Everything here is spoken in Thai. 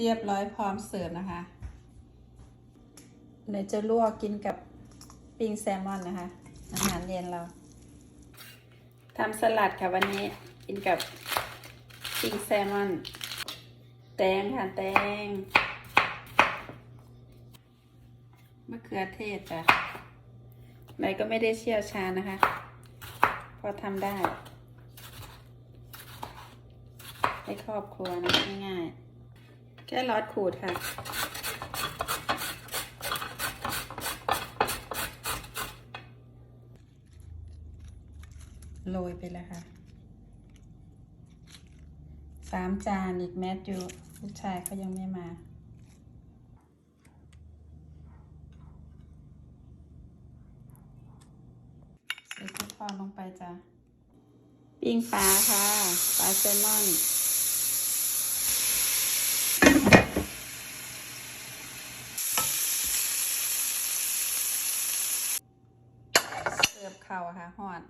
เรียบร้อยพร้อมเสิร์ฟนะคะเดี๋ยวจะลวกกินกับปิ้งแซลมอนนะคะ อาหารเย็นเราทำสลัดค่ะวันนี้กินกับปิ้งแซลมอน แตงค่ะแตงมะเขือเทศจ้ะใบก็ไม่ได้เชี่ยวชาญนะคะ พอทำได้ให้ครอบครัวนะง่ายๆ แค่รอดขูดค่ะ โรยไปแล้วค่ะ สามจานอีกแมทอยู่ลูกชายเขายังไม่มาใส่ทุกทอดลงไปจ้ะ ปิ้งปลาค่ะ ปลาแซลมอน อบเข่าค่ะหอด